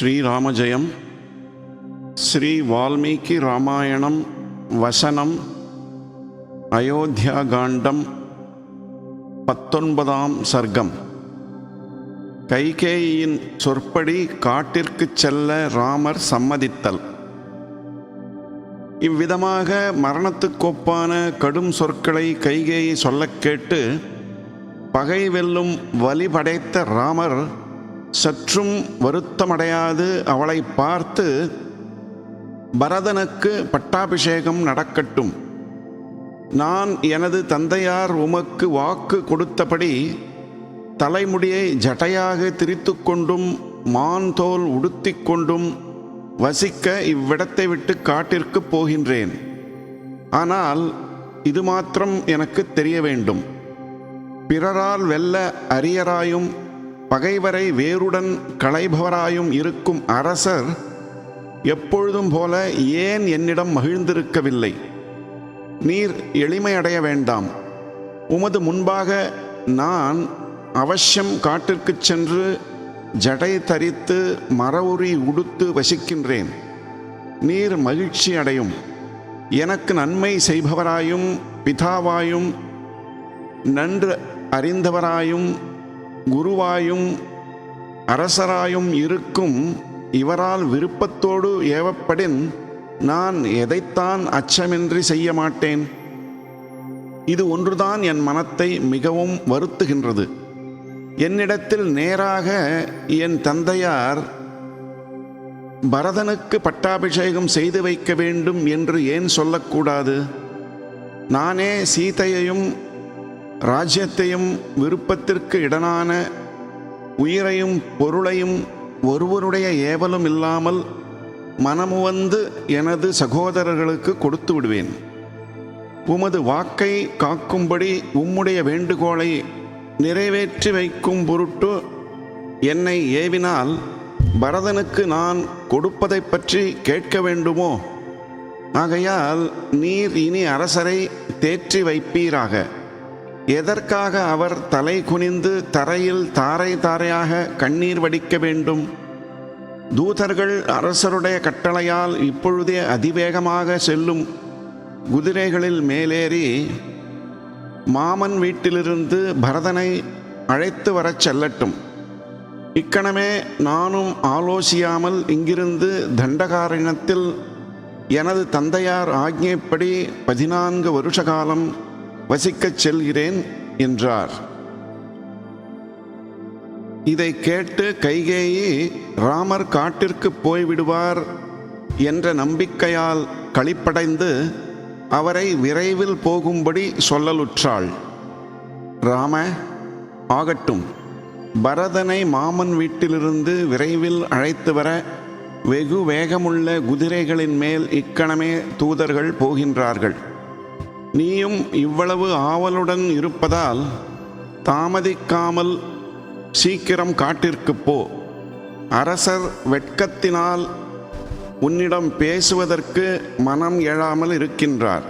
ஸ்ரீராமஜயம் ஸ்ரீ வால்மீகி ராமாயணம் வசனம் அயோத்தியாகாண்டம் பத்தொன்பதாம் சர்க்கம். கைகேயின் சொற்படி காட்டிற்குச் செல்ல ராமர் சம்மதித்தல். இவ்விதமாக மரணத்துக்கொப்பான கடும் சொற்களை கைகேயை சொல்லக் கேட்டு பகை வெல்லும் வலிபடைத்த ராமர் சற்றும் வருத்தமடையாது. அவளை பார்த்து பரதனுக்கு பட்டாபிஷேகம் நடக்கட்டும். நான் எனது தந்தையார் உமக்கு வாக்கு கொடுத்தபடி தலைமுடியை ஜடையாக திரித்து கொண்டும் மான் தோல் உடுத்திக் கொண்டும் வசிக்க இவ்விடத்தை விட்டு காட்டிற்கு போகின்றேன். ஆனால் இது மாத்திரம் எனக்கு தெரிய வேண்டும். பிறரால் வெல்ல அரியராயும் பகைவரை வேருடன் களைபவராயும் இருக்கும் அரசர் எப்பொழுதும் போல ஏன் என்னிடம் மகிழ்ந்திருக்கவில்லை? நீர் எளிமையடைய வேண்டாம். உமது முன்பாக நான் அவசியம் காட்டிற்குச் சென்று ஜடை தரித்து மரவுரி உடுத்து வசிக்கின்றேன். நீர் மகிழ்ச்சி அடையும். எனக்கு நன்மை செய்பவராயும் பிதாவாயும் நன்று அறிந்தவராயும் குருவாயும் அரசராயும் இருக்கும் இவரால் விருப்பத்தோடு ஏவப்படின் நான் எதைத்தான் அச்சமின்றி செய்ய மாட்டேன்? இது ஒன்றுதான் என் மனத்தை மிகவும் வருத்துகின்றது. என்னிடத்தில் நேராக என் தந்தையார் பரதனுக்கு பட்டாபிஷேகம் செய்து வைக்க வேண்டும் என்று ஏன் சொல்லக்கூடாது? நானே சீதையையும் ராஜ்யத்தையும் விருப்பத்திற்கு இடனான உயிரையும் பொருளையும் ஒருவருடைய ஏவலும் இல்லாமல் மனமுவந்து எனது சகோதரர்களுக்கு கொடுத்து விடுவேன். உமது வாக்கை காக்கும்படி உம்முடைய வேண்டுகோளை நிறைவேற்றி வைக்கும் பொருட்டு என்னை ஏவினால் பரதனுக்கு நான் கொடுப்பதை பற்றி கேட்க வேண்டுமோ? ஆகையால் நீர் இனி அரசரை தேற்றி வைப்பீராக. எதற்காக அவர் தலை குனிந்து தரையில் தாரை தாரையாக கண்ணீர் வடிக்க வேண்டும்? தூதர்கள் அரசருடைய கட்டளையால் இப்பொழுதே அதிவேகமாக செல்லும் குதிரைகளில் மேலேறி மாமன் வீட்டிலிருந்து பரதனை அழைத்து வரச் செல்லட்டும். இக்கணமே நானும் ஆலோசியாமல் இங்கிருந்து தண்டகாரணத்தில் எனது தந்தையார் ஆக்ஞைப்படி பதினான்கு வருஷ காலம் வசிக்கச் செல்கிறேன் என்றார். இதை கேட்டு கைகேயி ராமர் காட்டிற்கு போய்விடுவார் என்ற நம்பிக்கையால் களிப்படைந்து அவரை விரைவில் போகும்படி சொல்லலுற்றாள். ராம ஆகட்டும். பரதனை மாமன் வீட்டிலிருந்து விரைவில் அழைத்து வர வெகு வேகமுள்ள குதிரைகளின் மேல் இக்கணமே தூதர்கள் போகின்றார்கள். நீயும் இவ்வளவு ஆவலுடன் இருப்பதால் தாமதிக்காமல் சீக்கிரம் காட்டிற்கு போ. அரசர் வெட்கத்தினால் உன்னிடம் பேசுவதற்கு மனம் எழாமல் இருக்கின்றார்.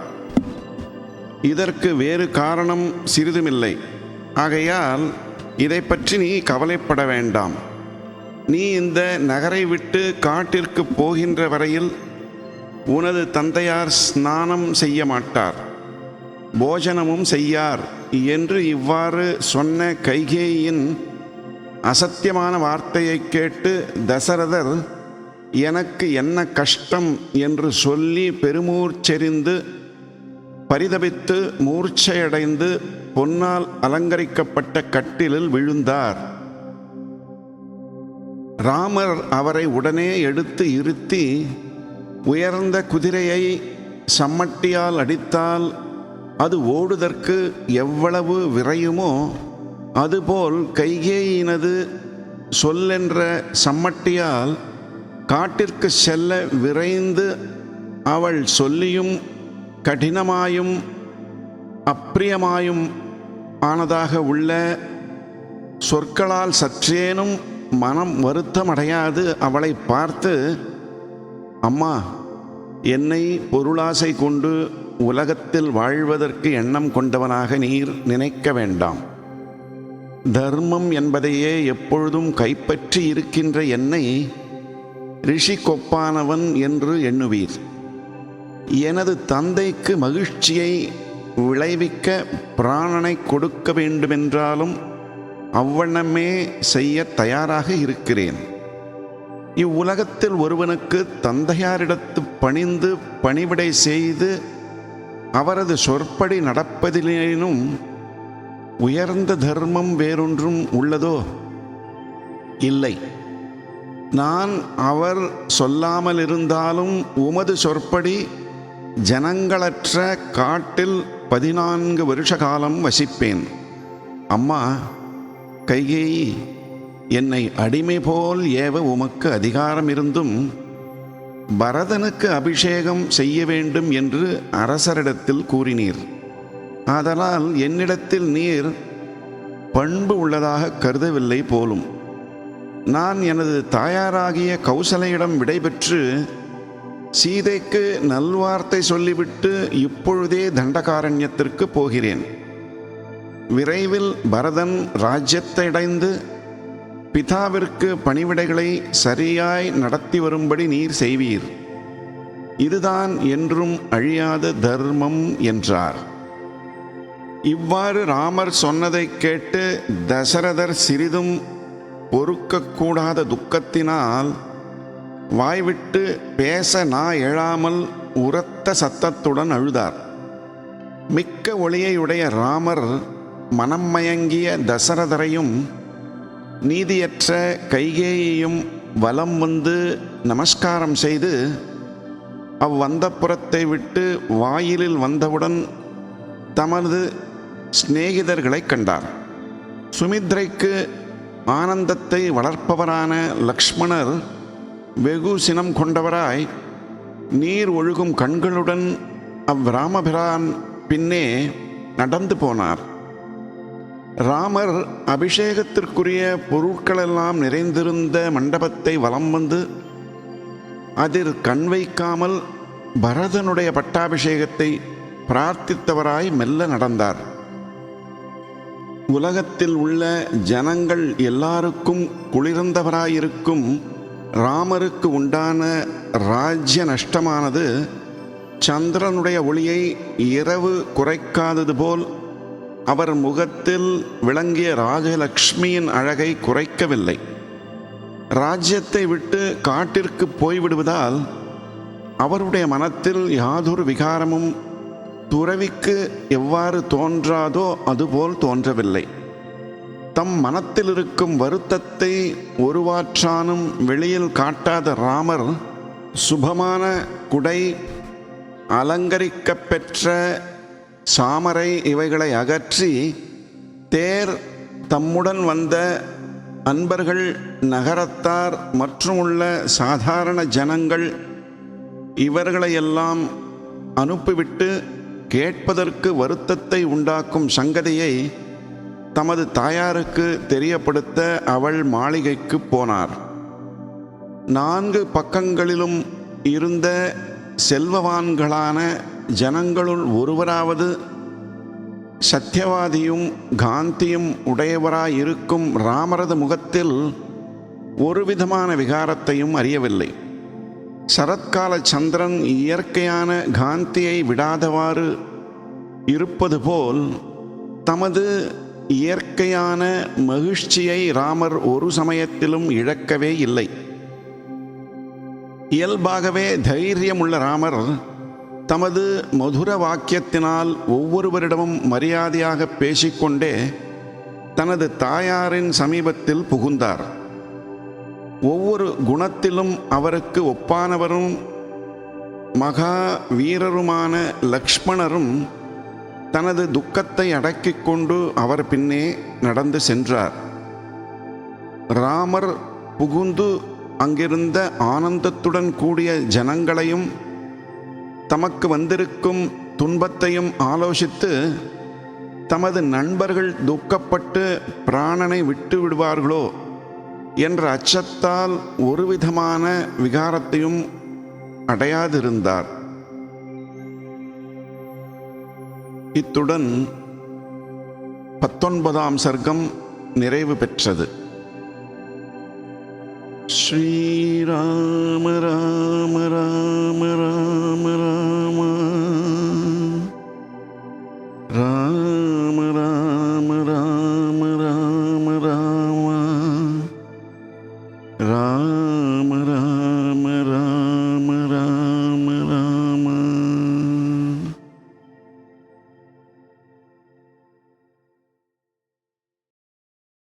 இதற்கு வேறு காரணம் சிறிதுமில்லை. ஆகையால் இதை பற்றி நீ கவலைப்பட வேண்டாம். நீ இந்த நகரை விட்டு காட்டிற்கு போகின்ற வரையில் உனது தந்தையார் ஸ்நானம் செய்ய மாட்டார். போஜனமும் செய்யார். என்று இவ்வாறு சொன்ன கைகேயின் அசத்தியமான வார்த்தையை கேட்டு தசரதர் எனக்கு என்ன கஷ்டம்? என்று சொல்லி பெருமூர்ச்செறிந்து பரிதபித்து மூர்ச்சையடைந்து பொன்னால் அலங்கரிக்கப்பட்ட கட்டிலில் விழுந்தார். ராமர் அவரை உடனே எடுத்து இருத்தி உயர்ந்த குதிரையை சம்மட்டியால் அடித்தால் அது ஓடுதற்கு எவ்வளவு விரையுமோ அதுபோல் கைகேயினது சொல்லென்ற சம்மட்டியால் காட்டிற்கு செல்ல விரைந்து அவள் சொல்லியும் கடினமாயும் அப்பிரியமாயும் ஆனதாக உள்ள சொற்களால் சற்றேனும் மனம் வருத்தமடையாது அவளை பார்த்து அம்மா என்னை பொருளாசை கொண்டு உலகத்தில் வாழ்வதற்கு எண்ணம் கொண்டவனாக நீர் நினைக்க வேண்டாம். தர்மம் என்பதையே எப்பொழுதும் கைப்பற்றி இருக்கின்ற என்னை ரிஷி கொப்பானவன் என்று எண்ணுவீர். எனது தந்தைக்கு மகிழ்ச்சியை விளைவிக்க பிராணனை கொடுக்க வேண்டுமென்றாலும் அவ்வண்ணமே செய்ய தயாராக இருக்கிறேன். இவ்வுலகத்தில் ஒருவனுக்கு தந்தையாரிடத்து பணிந்து பணிவிடை செய்து அவரது சொற்படி நடப்பதிலேனும் உயர்ந்த தர்மம் வேறொன்றும் உள்ளதோ? இல்லை. நான் அவர் சொல்லாமல் இருந்தாலும் உமது சொற்படி ஜனங்களற்ற காட்டில் பதினான்கு வருஷ காலம் வசிப்பேன். அம்மா கைகேயி என்னை அடிமை போல் ஏவ உமக்கு அதிகாரம் இருந்தும் பரதனுக்கு அபிஷேகம் செய்ய வேண்டும் என்று அரசரிடத்தில் கூறினீர். ஆதலால் என்னிடத்தில் நீர் பண்பு உள்ளதாக கருதவில்லை போலும். நான் எனது தாயாராகிய கௌசலையிடம் விடைபெற்று சீதைக்கு நல்வார்த்தை சொல்லிவிட்டு இப்பொழுதே தண்டகாரண்யத்திற்கு போகிறேன். விரைவில் பரதன் ராஜ்யத்தை அடைந்து பிதாவிற்கு பணிவிடைகளை சரியாய் நடத்தி வரும்படி நீர் செய்வீர். இதுதான் என்றும் அழியாத தர்மம் என்றார். இவ்வாறு ராமர் சொன்னதைக் கேட்டு தசரதர் சிறிதும் பொறுக்கக்கூடாத துக்கத்தினால் வாய்விட்டு பேச நா எழாமல் உரத்த சத்தத்துடன் அழுதார். மிக்க ஒளியையுடைய ராமர் மனம் மயங்கிய தசரதரையும் நீதியற்ற கைகேயையும் வலம் வந்து நமஸ்காரம் செய்து அவ்வந்தப்புறத்தை விட்டு வாயிலில் வந்தவுடன் தமது சிநேகிதர்களைக் கண்டார். சுமித்ரைக்கு ஆனந்தத்தை வளர்ப்பவரான லக்ஷ்மணர் வெகு சினம் கொண்டவராய் நீர் ஒழுகும் கண்களுடன் அவ்ராமபிரான் பின்னே நடந்து போனார். ராமர் அபிஷேகத்திற்குரிய பொருட்களெல்லாம் நிறைந்திருந்த மண்டபத்தை வலம் வந்து அதில் கண் வைக்காமல் பரதனுடைய பட்டாபிஷேகத்தை பிரார்த்தித்தவராய் மெல்ல நடந்தார். உலகத்தில் உள்ள ஜனங்கள் எல்லாருக்கும் குளிர்ந்தவராயிருக்கும் ராமருக்கு உண்டான ராஜ்ய நஷ்டமானது சந்திரனுடைய ஒளியை இரவு குறைக்காதது போல் அவர் முகத்தில் விளங்கிய ராஜலக்ஷ்மியின் அழகை குறைக்கவில்லை. ராஜ்யத்தை விட்டு காட்டிற்கு போய்விடுவதால் அவருடைய மனத்தில் யாதொரு விகாரமும் துறவிக்கு எவ்வாறு தோன்றாதோ அதுபோல் தோன்றவில்லை. தம் மனத்தில் இருக்கும் வருத்தத்தை ஒருவாற்றானும் வெளியில் காட்டாத ராமர் சுபமான குடை அலங்கரிக்கப்பெற்ற சாமரை இவைகளை அகற்றி தேர் தம்முடன் வந்த அன்பர்கள் நகரத்தார் மற்றும் உள்ள சாதாரண ஜனங்கள் இவர்களையெல்லாம் அனுப்பிவிட்டு கேட்பதற்கு வருத்தத்தை உண்டாக்கும் சங்கதியை தமது தாயாருக்கு தெரியப்படுத்த அவள் மாளிகைக்கு போனார். நான்கு பக்கங்களிலும் இருந்த செல்வவான்களான ஜனங்களுள் ஒருவராவது சத்தியவாதியும் காந்தியும் உடையவராயிருக்கும் ராமரது முகத்தில் ஒரு விதமான விகாரத்தையும் அறியவில்லை. சரத்கால சந்திரன் இயற்கையான காந்தியை விடாதவாறு இருப்பது போல் தமது இயற்கையான மகிழ்ச்சியை ராமர் ஒரு சமயத்திலும் இழக்கவே இல்லை. இயல்பாகவே தைரியமுள்ள ராமர் தமது மதுர வாக்கியத்தினால் ஒவ்வொருவரிடமும் மரியாதையாக பேசிக்கொண்டே தனது தாயாரின் சமீபத்தில் புகுந்தார். ஒவ்வொரு குணத்திலும் அவருக்கு ஒப்பானவரும் மகா வீரருமான லக்ஷ்மணரும் தனது துக்கத்தை அடக்கிக் கொண்டு அவர் பின்னே நடந்து சென்றார். ராமர் புகுந்து அங்கிருந்த ஆனந்தத்துடன் கூடிய ஜனங்களையும் தமக்கு வந்திருக்கும் துன்பத்தையும் ஆலோசித்து தமது நண்பர்கள் துக்கப்பட்டு பிராணனை விட்டு விடுவார்களோ என்ற அச்சத்தால் ஒருவிதமான விகாரத்தையும் அடையாதிருந்தார். இத்துடன் பத்தொன்பதாம் சர்க்கம் நிறைவு பெற்றது. ஸ்ரீராம ராம ராம ராம ராம ராம ராம ராம